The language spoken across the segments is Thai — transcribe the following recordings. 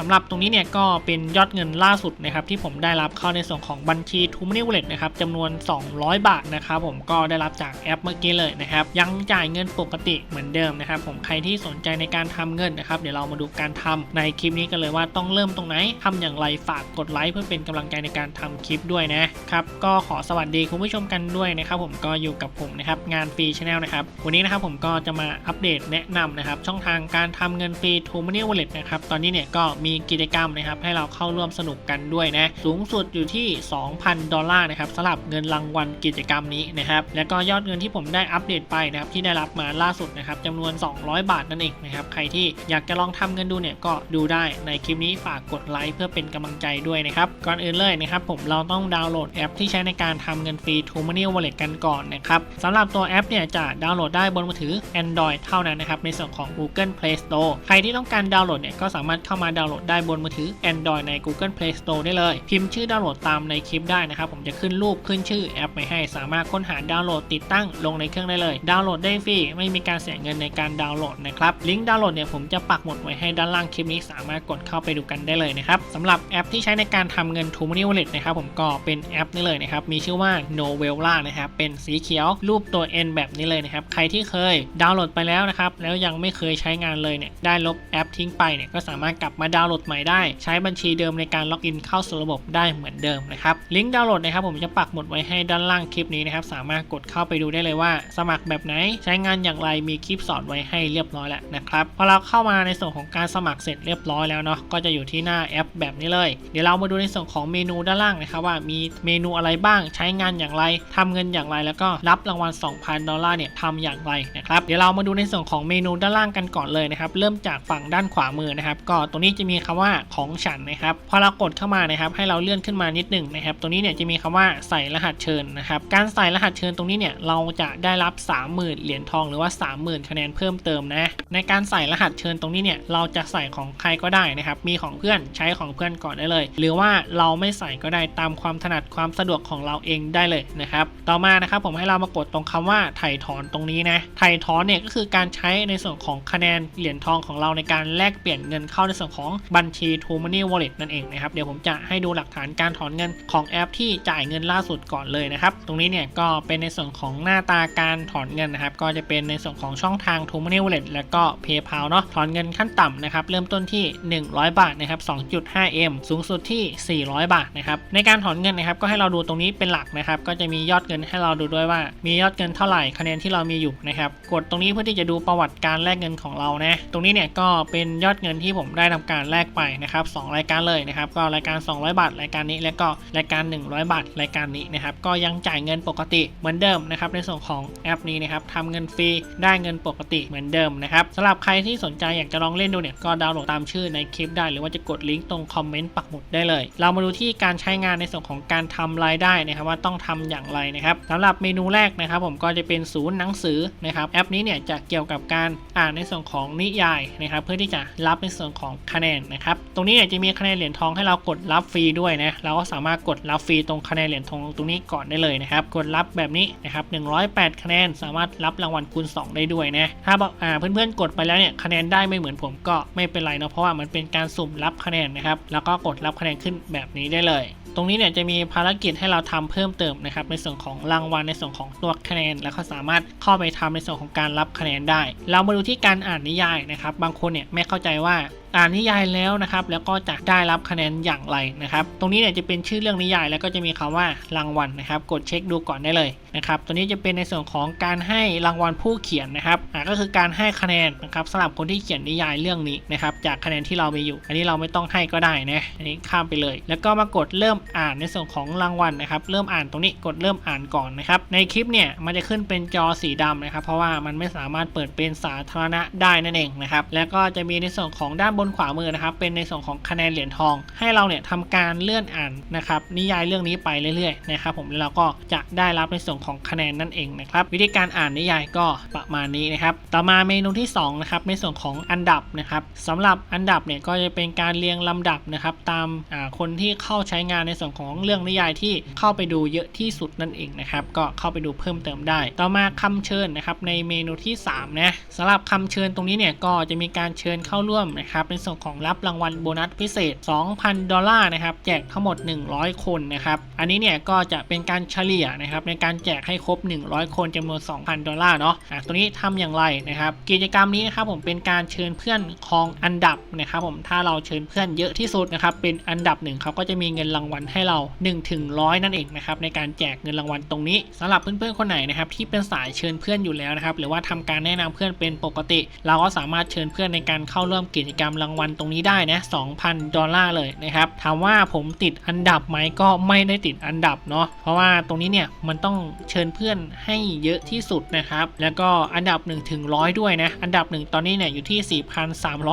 สำหรับตรงนี้เนี่ยก็เป็นยอดเงินล่าสุดนะครับที่ผมได้รับเข้าในส่วนของบัญชี t ูม m น n ว Wallet นะครับจำนวน 200 บาทนะครับผมก็ได้รับจากแอปเมื่อกี้เลยนะครับยังจ่ายเงินปกติเหมือนเดิมนะครับผมใครที่สนใจในการทำเงินนะครับเดี๋ยวเรามาดูการทำในคลิปนี้กันเลยว่าต้องเริ่มตรงไหนทำอย่างไรฝากกดไลค์เพื่อเป็นกำลังใจในการทำคลิปด้วยนะครับก็ขอสวัสดีคุณผู้ชมกันด้วยนะครับผมก็อยู่กับผมนะครับงานฟรีชาแนลนะครับวันนี้นะครับผมก็จะมาอัปเดตแนะนำนะครับช่องทางการทำเงินฟรี t ูม m น n ว Wallet นะครับตอนนี้เนี่ยก็มีกิจกรรมนะครับให้เราเข้าร่วมสนุกกันด้วยนะสูงสุดอยู่ที่ 2,000 ดอลลาร์นะครับสำหรับเงินรางวัลกิจกรรมนี้นะครับแล้วก็ยอดเงินที่ผมได้อัปเดตไปนะครับที่ได้รับมาล่าสุดนะครับจำนวน 200 บาทนั่นเองนะครับใครที่อยากจะลองทำเงินดูเนี่ยก็ดูได้ในคลิปนี้ฝากกดไลค์เพื่อเป็นกำลังใจด้วยนะครับก่อนอื่นเลยนะครับผมเราต้องดาวน์โหลดแอปที่ใช้ในการทำเงินฟรี t ูม m น n ว Wallet กันก่อนนะครับสำหรับตัวแอปเนี่ยจะดาวน์โหลดได้บนมือถือ Android เท่านั้นนะครับในส่วนของ Google Play Store ใครที่ต้องการดาวน์โหลดเนี่ยก็สามารถเข้ามาดาวน์โหลดดได้บนมือถือ Android ใน Google Play Store ได้เลย พิมพ์ชื่อดาวน์โหลดตามในคลิปได้นะครับผมจะขึ้นรูปขึ้นชื่อแอปไปให้ สามารถค้นหาดาวน์โหลดติดตั้งลงในเครื่องได้เลย ดาวน์โหลดได้ฟรีไม่มีการเสียเงินในการดาวน์โหลดนะครับลิงก์ดาวน์โหลดเนี่ยผมจะปักหมุดไว้ให้ด้านล่างคลิปนี้สามารถกดเข้าไปดูกันได้เลยนะครับสำหรับแอปที่ใช้ในการทำเงิน t ู Money Wallet นะครับผมก็เป็นแอปนี้เลยนะครับมีชื่อว่า Novella นะครับเป็นสีเขียวรูปตัว N แบบนี้เลยนะครับใครที่เคยดาวน์โหลดไปแล้วนะครับแล้วยังไม่เคยใช้งานเลยเนี่ยได้ลบแอปทิ้งไปเนี่ยก็สามารถกลับมาดาววน์โหลดใหม่ได้ ใช้บัญชีเดิมในการล็อกอินเข้าสู่ระบบได้เหมือนเดิมนะครับลิงก์ดาวน์โหลดนะครับผมจะปักหมุดไว้ให้ด้านล่างคลิปนี้นะครับสามารถกดเข้าไปดูได้เลยว่า สมัครแบบไหนใช้งานอย่างไรมีคลิปสอนไว้ให้เรียบร้อยแล้วนะครับพอเราเข้ามาในส่วนของการสมัครเสร็จเรียบร้อยแล้วเนาะก็จะอยู่ที่หน้าแอปแบบนี้เลย เดี๋ยวเรามาดูในส่วนของเมนูด้านล่างนะครับว่ามีเมนูอะไรบ้างใช้งานอย่างไรทำเงินอย่างไรแล้วก็รับรางวัล 2,000 ดอลลาร์เนี่ยทำอย่างไรนะครับเดี๋ยวเรามาดูในส่วนของเมนูด้านล่างกันก่อนเลยนะครับเริ่มจากฝั่งด้านขวามือนะครับก็ตรงนี้จะมีีคำว่าของฉันนะครับ พอเรากดเข้ามานะครับ ให้เราเลื่อนขึ้นมานิดหนึ่งนะครับ ตรงนี้เนี่ยจะมีคำว่าใส่รหัสเชิญนะครับ การใส่รหัสเชิญตรงนี้เนี่ยเราจะได้รับ 30,000 เหรียญทองหรือว่า 30,000 คะแนนเพิ่มเติมนะ ในการใส่รหัสเชิญตรงนี้เนี่ยเราจะใส่ของใครก็ได้นะครับ มีของเพื่อนใช้ของเพื่อนก่อนได้เลย หรือว่าเราไม่ใส่ก็ได้ตามความถนัดความสะดวกของเราเองได้เลยนะครับ ต่อมานะครับผมให้เรามากดตรงคำว่าถ่ายถอนตรงนี้นะถ่ายถอนเนี่ยก็คือการใช้ในส่วนของคะแนนเหรียญทองของเราในการแลกเปลี่ยนเงินเข้าในส่วนของบัญชี t ู Money Wallet นั่นเองนะครับ เดี๋ยวผมจะให้ดูหลักฐานการถอนเงินของแอปที่จ่ายเงินล่าสุดก่อนเลยนะครับ ตรงนี้เนี่ยก็เป็นในส่วนของหน้าตาการถอนเงินนะครับ ก็จะเป็นในส่วนของช่องทาง t ู Money Wallet แล้วก็ PayPal เนาะ ถอนเงินขั้นต่ำนะครับ เริ่มต้นที่ 100 บาทนะครับ 2.5M สูงสุดที่ 400 บาทนะครับ ในการถอนเงินนะครับ ก็ให้เราดูตรงนี้เป็นหลักนะครับ ก็จะมียอดเงินให้เราดูด้วยว่า มียอดเงินเท่าไหร่ คะแนนที่เรามีอยู่นะครับ กดตรงนี้เพื่อที่จะดูประวัติการแลกเงินของเรานะ ตรงนี้เนี่ยก็เป็นยอดเงินที่ผมได้ทำการแลกไปนะครับสองรายการเลยนะครับก็รายการ 200 บาท รายการนี้แล้วก็รายการ 100 บาท รายการนี้นะครับก็ยังจ่ายเงินปกติเหมือนเดิมนะครับในส่วนของแอปนี้นะครับทำเงินฟรีได้เงินปกติเหมือนเดิมนะครับสำหรับใครที่สนใจอยากจะลองเล่นดูเนี่ยก็ดาวน์โหลดตามชื่อในคลิปได้ หรือว่าจะกดลิงก์ตรงคอมเมนต์ปักหมุดได้เลย เรามาดูที่การใช้งานในส่วนของการทำรายได้นะครับว่าต้องทำอย่างไรนะครับสำหรับเมนูแรกนะครับ ผมก็จะเป็นศูนย์หนังสือนะครับแอปนี้เนี่ยจะเกี่ยวกับการอ่านในส่วนของนิยายนะครับเพื่อที่จะรับในส่วนของคะแนนนะครับ ตรงนี้เนี่ยจะมีคะแนนเหรียญทองให้เรากดรับฟรีด้วยนะ เราก็สามารถกดรับฟรีตรงคะแนนเหรียญทองตรงนี้ก่อนได้เลยนะครับ กดรับแบบนี้นะครับ108 คะแนน สามารถรับรางวัลคูณ 2 ได้ด้วยนะ ถ้าเพื่อนๆกดไปแล้วเนี่ยคะแนนได้ไม่เหมือนผมก็ไม่เป็นไรเนาะ เพราะว่ามันเป็นการสุ่มรับคะแนนนะครับ แล้วก็กดรับคะแนนขึ้นแบบนี้ได้เลยตรงนี้เนี่ยจะมีภารกิจให้เราทำเพิ่มเติมนะครับในส่วนของรางวัลในส่วนของตัวคะแนน แล้วก็สามารถเข้าไปทำในส่วนของการรับคะแนนได้ เรามาดูที่การอ่านนิยายนะครับ บางคนเนี่ยไม่เข้าใจว่า อ่านนิยายแล้วนะครับ แล้วก็จะได้รับคะแนนอย่างไรนะครับ ตรงนี้เนี่ยจะเป็นชื่อเรื่องนิยายแล้วก็จะมีคำว่ารางวัลนะครับ กดเช็คดูก่อนได้เลย นะครับตัวนี้จะเป็นในส่วนของการให้รางวัลผู้เขียนนะครับอ่าก็คือการให้คะแนนนะครับสำหรับคนที่เขียนนิยายเรื่องนี้นะครับจากคะแนนที่เรามีอยู่ อันนี้เราไม่ต้องให้ก็ได้นะอันนี้ข้ามไปเลย แล้วก็มากดเริ่มอ่านในส่วนของรางวัลนะครับเริ่มอ่านตรงนี้กดเริ่มอ่านก่อนนะครับในคลิปเนี่ยมันจะขึ้นเป็นจอสีดำนะครับเพราะว่ามันไม่สามารถเปิดเป็นสาธารณะได้นั่นเองนะครับแล้วก็จะมีในส่วนของด้านบนขวามือนะครับเป็นในส่วนของคะแนนเหรียญทอง ให้เราเนี่ยทำการเลื่อนอ่านนะครับนิยายเรื่องนี้ไปเรื่อยๆนะครับผมแล้วเราก็จะได้รับในส่วนของคะแนนนั่นเองนะครับวิธีการอ่านนิยายก็ประมาณนี้นะครับต่อมาเมนูที่สองนะครับในส่วนของอันดับนะครับสำหรับอันดับเนี่ยก็จะเป็นการเรียงลำดับนะครับตามาคนที่เข้าใช้งานในส่วนของเรื่องนิยายที่เข้าไปดูเยอะที่สุดนั่นเองนะครับก็เข้าไปดูเพิ่มเติมได้ ต่อมาคำเชิญนะครับในเมนูที่3นะสำหรับคำเชิญตรงนี้เนี่ยก็จะมีการเชิญเข้าร่วมนะครับในส่วนของรับรางวัลโบนัสพิเศษ 2,000 ดอลลาร์นะครับแจกทั้งหมด 100 คนนะครับอันนี้เนี่ยก็จะเป็นการเฉลี่ยนะครับในการแจกให้ครบ 100 คนจำนวน 2,000 ดอลลาร์เนาะอะตัวนี้ทำอย่างไรนะครับ กิจกรรมนี้นะครับผมเป็นการเชิญเพื่อนคองอันดับนะครับผมถ้าเราเชิญเพื่อนเยอะที่สุดนะครับเป็นอันดับหนึ่งเขาก็จะมีเงินรางวัลให้เรา1ถึง100นั่นเองนะครับในการแจกเงินรางวัลตรงนี้สำหรับเพื่อนๆคนไหนนะครับที่เป็นสายเชิญเพื่อนอยู่แล้วนะครับหรือว่าทำการแนะนำเพื่อนเป็นปกติ เราก็สามารถเชิญเพื่อนในการเข้าร่วมกิจกรรมรางวัลตรงนี้ได้นะ2,000 ดอลลาร์เลยนะครับถามว่าผมติดอันดับไหมก็ไม่ได้ติดอันดับเนาะเพราะว่าตรงนี้เนี่ยมันต้องเชิญเพื่อนให้เยอะที่สุดนะครับ แล้วก็อันดับ1ถึง100 ด้วยนะ อันดับ 1 ตอนนี้เนี่ยอยู่ที่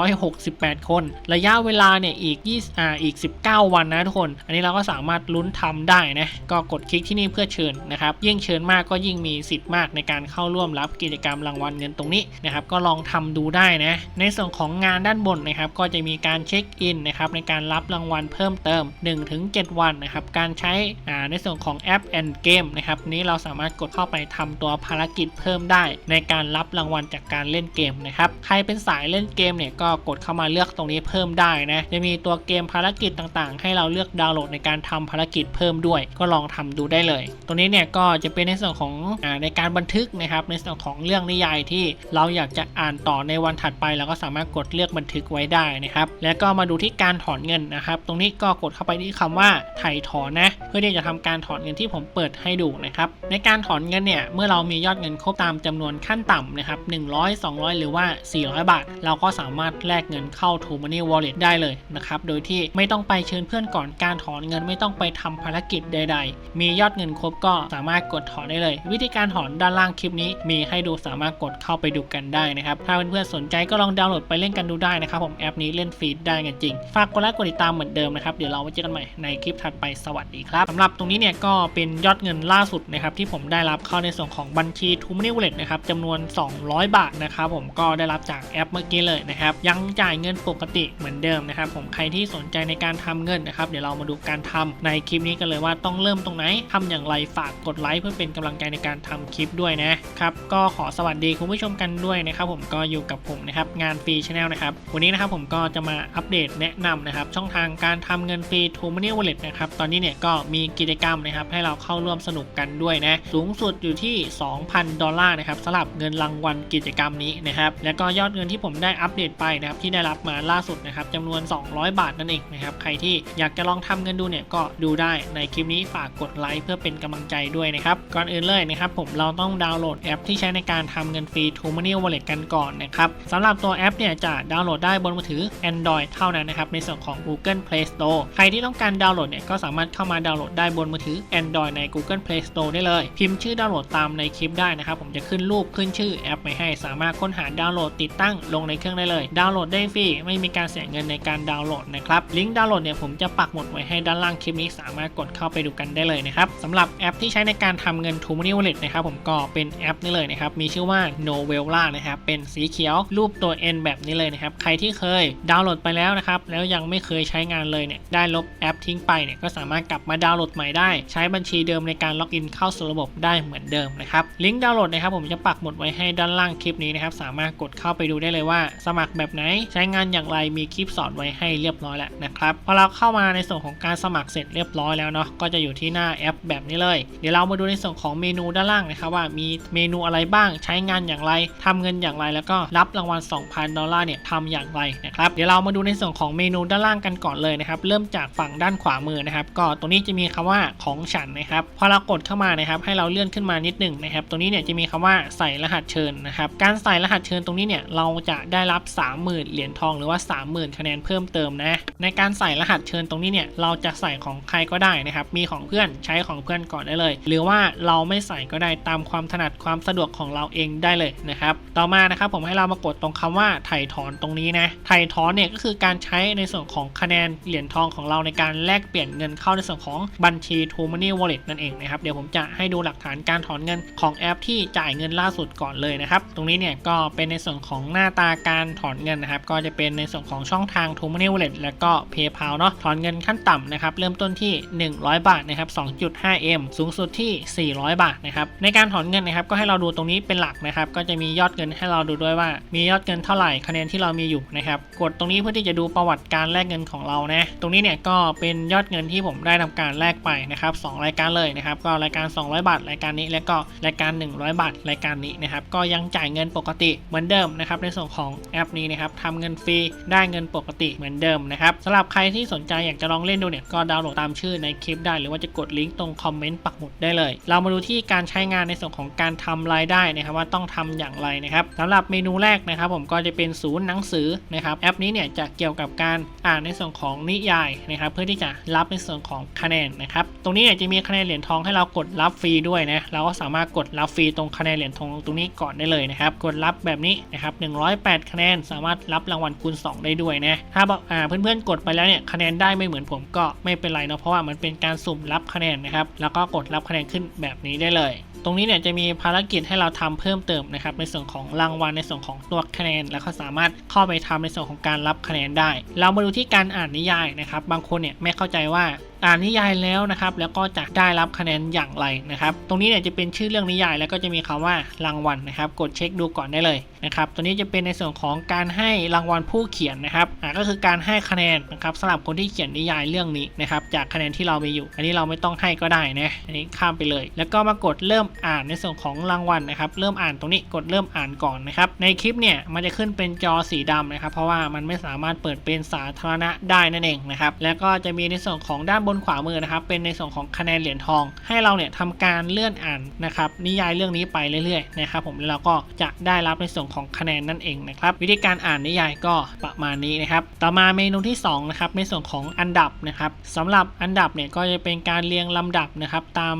4,368 คน ระยะเวลาเนี่ยอีก20อ่าอีก 19 วันนะทุกคน อันนี้เราก็สามารถลุ้นทำได้นะ ก็กดคลิกที่นี่เพื่อเชิญนะครับยิ่งเชิญมากก็ยิ่งมีสิทธิ์มากในการเข้าร่วมรับกิจกรรมรางวัลเงินตรงนี้นะครับก็ลองทำดูได้นะในส่วนของงานด้านบนนะครับก็จะมีการเช็คอินนะครับในการรับรางวัลเพิ่มเติม 1-7 วันนะครับการใช้อ่าในส่วนของแอป and Game นะครับนี้เราราสามารถกดเข้าไปทำตัวภารกิจเพิ่มได้ ในการรับรางวัลจากการเล่นเกมนะครับใครเป็นสายเล่นเกมเนี่ยก็กดเข้ามาเลือกตรงนี้เพิ่มได้นะจะมีตัวเกมภารกิจต่างๆ ให้เราเลือกดาวน์โหลดในการทำภารกิจเพิ่มด้วย ก็ลองทำดูได้เลย ตรงนี้เนี่ยก็จะเป็นในส่วนของอในการบันทึกนะครับในส่วนของเรื่องนิยายที่เราอยากจะอ่านต่อในวันถัดไปเราก็สามารถกดเลือกบันทึกไว้ได้นะครับแล้วก็มาดูที่การถอนเงินนะครับ ตรงนี้ก็กดเข้าไปที่คำว่าถ่ายถอนนะ เพื่อที่จะทำการถอนเงินที่ผมเปิดให้ดูนะครับในการถอนเงินเนี่ยเมื่อเรามียอดเงินครบตามจำนวนขั้นต่ำนะครับ100 200 หรือว่า 400 บาท เราก็สามารถแลกเงินเข้า t o Money Wallet ได้เลยนะครับโดยที่ไม่ต้องไปเชิญเพื่อนก่อนการถอนเงินไม่ต้องไปทำภารกิจใด ๆ มียอดเงินครบก็สามารถกดถอนได้เลย วิธีการถอนด้านล่างคลิปนี้ มีให้ดูสามารถกดเข้าไปดูกันได้นะครับถ้าเพื่อนๆสนใจก็ลองดาวน์โหลดไปเล่นกันดูได้นะครับผมแอปนี้เล่นฟรีได้กันจริงฝากกดไลค์กดติดตามเหมือนเดิมนะครับเดี๋ยวเราไว้เจอกันใหม่ในคลิปถัดไปสวัสดีครับสำหรับตรงนี้เนี่ยก็เป็นยอดเงินล่าสุดนะครับที่ผมได้รับเข้าในส่วนของบัญชี t o Money Wallet นะครับจำนวน 200 บาทนะครับผมก็ได้รับจากแอปเมื่อกี้เลยนะครับยังจ่ายเงินปกติเหมือนเดิมนะครับผมใครที่สนใจในการทำเงินนะครับเดี๋ยวเรามาดูการทำในคลิปนี้กันเลยว่าต้องเริ่มตรงไหนทำอย่างไรฝากกดไลค์เพื่อเป็นกำลังใจในการทำคลิปด้วยนะครับก็ขอสวัสดีคุณผู้ชมกันด้วยนะครับผมก็อยู่กับผมนะครับงานฟรีชาแนลนะครับวันนี้นะครับผมก็จะมาอัปเดตแนะนำนะครับช่องทางการทำเงินฟรี t o Money Wallet นะครับตอนนี้เนี่ยก็มีกิจกรรมนะครับให้เราเข้าร่วมสนุกกันด้วยนะสูงสุดอยู่ที่ 2,000 ดอลลาร์นะครับสำหรับเงินรางวัลกิจกรรมนี้นะครับแล้วก็ยอดเงินที่ผมได้อัปเดตไปนะครับที่ได้รับมาล่าสุดนะครับจำนวน 200 บาทนั่นเองนะครับใครที่อยากจะลองทำเงินดูเนี่ยก็ดูได้ในคลิปนี้ฝากกดไลค์เพื่อเป็นกำลังใจด้วยนะครับก่อนอื่นเลยนะครับผมเราต้องดาวน์โหลดแอปที่ใช้ในการทำเงินฟรี t o Money Wallet กันก่อนนะครับสำหรับตัวแอปเนี่ยจะดาวน์โหลดได้บนมือถือ Android เท่านั้นนะครับในส่วนของ Google Play Store ใครที่ต้องการดาวน์โหลดเนี่ยก็สามารถเข้ามาดาวน์โหลดได้บนมือถือ Android ใน Google Play Store ได้เลยพิมพ์ชื่อดาวน์โหลดตามในคลิปได้นะครับ ผมจะขึ้นรูปขึ้นชื่อแอปไว้ให้ สามารถค้นหาดาวน์โหลดติดตั้งลงในเครื่องได้เลย ดาวน์โหลดได้ฟรี ไม่มีการเสียเงินในการดาวน์โหลดนะครับ ลิงก์ดาวน์โหลดเนี่ยผมจะปักหมุดไว้ให้ด้านล่างคลิปนี้สามารถกดเข้าไปดูกันได้เลยนะครับสำหรับแอปที่ใช้ในการทำเงิน t o Money Wallet นะครับผมก็เป็นแอปนี้เลยนะครับ มีชื่อว่า Novella นะครับ เป็นสีเขียวรูปตัว N แบบนี้เลยนะครับ ใครที่เคยดาวน์โหลดไปแล้วนะครับ แล้วยังไม่เคยใช้งานเลยเนี่ย ได้ลบแอปทิ้งไปเนี่ย ก็สามารถกลับมาดาวน์โหลดใหม่ได้ ใช้บัญชีเดิมในการล็อกอินเข้าสู่ระบบได้เหมือนเดิมนะครับลิงก์ดาวน์โหลดนะครับผมจะปักหมุดไว้ให้ด้านล่างคลิปนี้นะครับสามารถกดเข้าไปดูได้เลยว่า สมัครแบบไหนใช้งานอย่างไรมีคลิปสอนไว้ให้เรียบร้อยแล้วนะครับพอเราเข้ามาในส่วนของการสมัครเสร็จเรียบร้อยแล้วเนาะก็จะอยู่ที่หน้าแอปแบบนี้เลย เดี๋ยวเรามาดูในส่วนของเมนูด้านล่างนะครับว่ามีเมนูอะไรบ้างใช้งานอย่างไรทำเงินอย่างไร แล้วก็รับรางวัล 2,000 ดอลลาร์เนี่ยทำอย่างไรนะครับเดี๋ยวเรามาดูในส่วนของเมนูด้านล่างกันก่อนเลยนะครับเริ่มจากฝั่งด้านขวามือนะครับก็ตรงนี้จะมีคำว่าของฉันนะครับพอเรากดเข้ามานะครับให้เราเลื่อนขึ้นมานิดหนึ่งนะครับตรงนี้เนี่ยจะมีคำว่าใส่รหัสเชิญนะครับการใส่รหัสเชิญตรงนี้เนี่ยเราจะได้รับ 30,000 เหรียญทองหรือว่า 30,000 คะแนนเพิ่มเติมนะในการใส่รหัสเชิญตรงนี้เนี่ยเราจะใส่ของใครก็ได้นะครับมีของเพื่อนใช้ของเพื่อนก่อนได้เลย หรือว่าเราไม่ใส่ก็ได้ตามความถนัดความสะดวกของเราเองได้เลยนะครับต่อมานะครับผมให้เรามากดตรงคำว่าถ่ายถอนตรงนี้นะถ่ายถอนเนี่ยก็คือการใช้ในส่วนของคะแนนเหรียญทองของเราในการแลกเปลี่ยนเงินเข้าในส่วนของบัญชี t o Money Wallet นั่นเองนะครับเดี๋ยวผมจะให้ให้ดูหลักฐานการถอนเงินของแอปที่จ่ายเงินล่าสุดก่อนเลยนะครับ ตรงนี้เนี่ยก็เป็นในส่วนของหน้าตาการถอนเงินนะครับ ก็จะเป็นในส่วนของช่องทาง t o m o n e y Wallet และก็ PayPal เนาะถอนเงินขั้นต่ำนะครับ เริ่มต้นที่ 100 บาทนะครับ 2.5M สูงสุดที่ 400 บาทนะครับ ในการถอนเงินนะครับ ก็ให้เราดูตรงนี้เป็นหลักนะครับ ก็จะมียอดเงินให้เราดูด้วยว่า มียอดเงินเท่าไหร่คะแนนที่เรามีอยู่นะครับ กดตรงนี้เพื่อที่จะดูประวัติการแลกเงินของเรานะ ตรงนี้เนี่ยก็เป็นยอดเงินที่ผมได้ทำการแลกไปนะครับสองรายการเลยนะครับ ก็รายการ200 บาท รายการนี้ และก็รายการ 100 บาท รายการนี้นะครับก็ยังจ่ายเงินปกติเหมือนเดิมนะครับในส่วนของแอปนี้นะครับทำเงินฟรีได้เงินปกติเหมือนเดิมนะครับสำหรับใครที่สนใจอยากจะลองเล่นดูเนี่ยก็ดาวน์โหลดตามชื่อในคลิปได้ หรือว่าจะกดลิงก์ตรงคอมเมนต์ปักหมุดได้เลย เรามาดูที่การใช้งานในส่วนของการทำรายได้นะครับว่าต้องทำอย่างไรนะครับสำหรับเมนูแรกนะครับ ผมก็จะเป็นศูนย์หนังสือนะครับแอปนี้เนี่ยจะเกี่ยวกับการอ่านในส่วนของนิยายนะครับเพื่อที่จะรับในส่วนของคะแนนนะครับตรงนี้เนี่ยจะมีคะแนนเหรียญทองให้เรากดรับฟรีด้วยนะเราก็สามารถกดรับฟรีตรงคะแนนเหรียญทองตรงนี้ก่อนได้เลยนะครับ กดรับแบบนี้นะครับ108 คะแนนสามารถรับรางวัลคูณ 2 ได้ด้วยนะถ้าบอกอ่าเพื่อนๆกดไปแล้วเนี่ยคะแนนได้ไม่เหมือนผมก็ไม่เป็นไรเนาะเพราะว่ามันเป็นการสุ่มรับคะแนนนะครับแล้วก็กดรับคะแนนขึ้นแบบนี้ได้เลยตรงนี้เนี่ยจะมีภารกิจให้เราทำเพิ่มเติมนะครับในส่วนของรางวัลในส่วนของตัวคะแนน แล้วก็สามารถเข้าไปทำในส่วนของการรับคะแนนได้ เรามาดูที่การอ่านนิยายนะครับบางคนเนี่ยไม่เข้าใจว่า อ่านนิยายแล้วนะครับ แล้วก็จะได้รับคะแนนอย่างไรนะครับ ตรงนี้เนี่ยจะเป็นชื่อเรื่องนิยายแล้วก็จะมีคำว่ารางวัลนะครับ กดเช็คดูก่อนได้เลยนะครับ ตัวนี้จะเป็นในส่วนของการให้รางวัลผู้เขียนนะครับอ่าก็คือการให้คะแนนนะครับสำหรับคนที่เขียนนิยายเรื่องนี้นะครับ จากคะแนนที่เรามีอยู่ อันนี้เราไม่ต้องให้ก็ได้นะ อันนี้ข้ามไปเลย แล้วก็มากดเริ่มอ่านในส่วนของรางวัลนะครับ เริ่มอ่านตรงนี้กดเริ่มอ่านก่อนนะครับ ในคลิปเนี่ยมันจะขึ้นเป็นจอสีดำนะครับ เพราะว่ามันไม่สามารถเปิดเป็นสาธารณะได้นั่นเองนะครับ แล้วก็จะมีในส่วนของด้านบนขวามือนะครับเป็นในส่วนของคะแนนเหรียญทอง ให้เราเนี่ยทำการเลื่อนอ่านนะครับนิยายเรื่องนี้ไปเรื่อยๆนะครับผมแล้วเราก็จะได้รับในส่วนของคะแนนนั่นเองนะครับวิธีการอ่านนิยายก็ประมาณนี้นะครับต่อมาเมนูที่สองนะครับในส่วนของอันดับนะครับสำหรับอันดับเนี่ยก็จะเป็นการเรียงลำดับนะครับตาม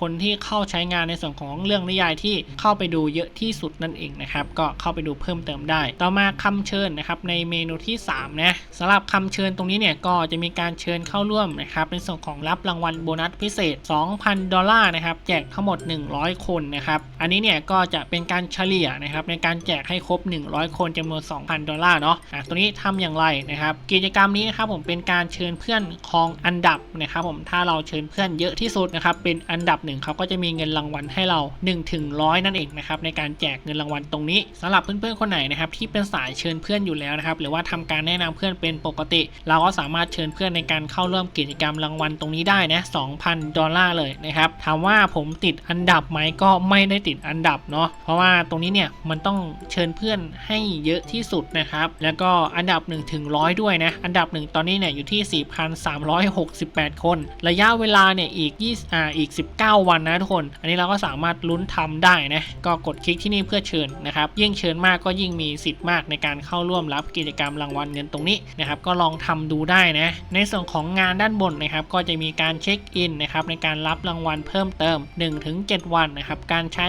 คนที่เข้าใช้งานในส่วนของเรื่องนิยายที่เข้าไปดูเยอะที่สุดนั่นเองนะครับก็เข้าไปดูเพิ่มเติมได้ ต่อมาคำเชิญนะครับในเมนูที่3นะสำหรับคำเชิญตรงนี้เนี่ยก็จะมีการเชิญเข้าร่วมนะครับในส่วนของรับรางวัลโบนัสพิเศษ 2,000 ดอลลาร์นะครับแจกทั้งหมด 100 คนนะครับอันนี้เนี่ยก็จะเป็นการเฉลี่ยนะครับในการแจกให้ครบ 100 คนจำนวน 2,000 ดอลลาร์เนาะอะตัวนี้ทำอย่างไรนะครับกิจกรรมนี้นะครับผมเป็นการเชิญเพื่อนคองอันดับนะครับผมถ้าเราเชิญเพื่อนเยอะที่สุดนะครับเป็นอันดับหนึ่งเขาก็จะมีเงินรางวัลให้เรา1ถึง100นั่นเองนะครับในการแจกเงินรางวัลตรงนี้สำหรับเพื่อนๆคนไหนนะครับที่เป็นสายเชิญเพื่อนอยู่แล้วนะครับหรือว่าทำการแนะนำเพื่อนเป็นปกติ เราก็สามารถเชิญเพื่อนในการเข้าร่วมกิจกรรมรางวัลตรงนี้ได้นะ 2,000 ดอลลาร์เลยนะครับ ถามว่าผมติดอันดับไหมก็ไม่ได้ติดอันดับเนาะ เพราะว่าตรงนี้เนี่ยมันต้องเชิญเพื่อนให้เยอะที่สุดนะครับ แล้วก็อันดับ1ถึง100 ด้วยนะ อันดับ 1 ตอนนี้เนี่ยอยู่ที่ 4,368 คน ระยะเวลาเนี่ยอีก20อ่าอีก 19 วันนะทุกคน อันนี้เราก็สามารถลุ้นทำได้นะ ก็กดคลิกที่นี่เพื่อเชิญนะครับยิ่งเชิญมากก็ยิ่งมีสิทธิ์มากในการเข้าร่วมรับกิจกรรมรางวัลเงินตรงนี้นะครับก็ลองทำดูได้นะ ในส่วนของงานด้านบนนะครับก็จะมีการเช็คอินนะครับในการรับรางวัลเพิ่มเติม 1-7 วันนะครับการใช้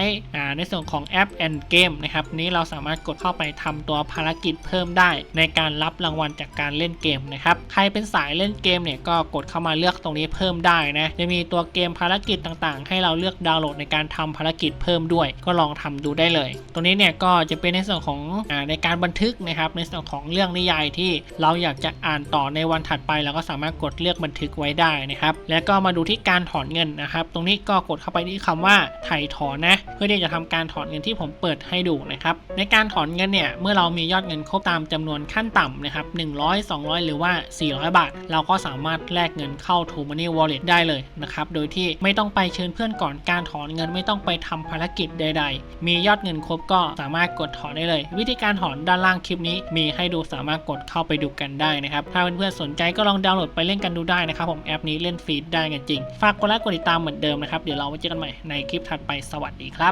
ในส่วนของแอป and Game นะครับนี้เราสามารถกดเข้าไปทำตัวภารกิจเพิ่มได้ ในการรับรางวัลจากการเล่นเกมนะครับใครเป็นสายเล่นเกมเนี่ยก็กดเข้ามาเลือกตรงนี้เพิ่มได้นะจะมีตัวเกมภารกิจต่างๆ ให้เราเลือกดาวน์โหลดในการทำภารกิจเพิ่มด้วย ก็ลองทำดูได้เลย ตรงนี้เนี่ยก็จะเป็นในส่วนของอในการบันทึกนะครับในส่วนของเรื่องนิยายที่เราอยากจะอ่านต่อในวันถัดไปเราก็สามารถกดเลือกบันทึกไว้ได้นะครับ แล้วก็มาดูที่การถอนเงินนะครับ ตรงนี้ก็กดเข้าไปที่คำว่าถ่ายถอนนะ เพื่อที่จะทำการถอนเงินที่ผมเปิดให้ดูนะครับ ในการถอนเงินเนี่ยเมื่อเรามียอดเงินครบตามจำนวนขั้นต่ำนะครับ100 200 หรือว่า 400 บาท เราก็สามารถแลกเงินเข้า t o Money Wallet ได้เลยนะครับ โดยที่ไม่ต้องไปเชิญเพื่อนก่อนการถอนเงินไม่ต้องไปทำภารกิจใด ๆ มียอดเงินครบก็สามารถกดถอนได้เลย วิธีการถอนด้านล่างคลิปนี้ มีให้ดูสามารถกดเข้าไปดูกันได้นะครับ ถ้าเพื่อนๆสนใจก็ลองดาวน์โหลดไปเล่นกันดูได้นะครับผมแอปนี้เล่นฟีดได้กันจริง ฝากกดไลค์กดติดตามเหมือนเดิมนะครับ เดี๋ยวเราไว้เจอกันใหม่ในคลิปถัดไปสวัสดีครับ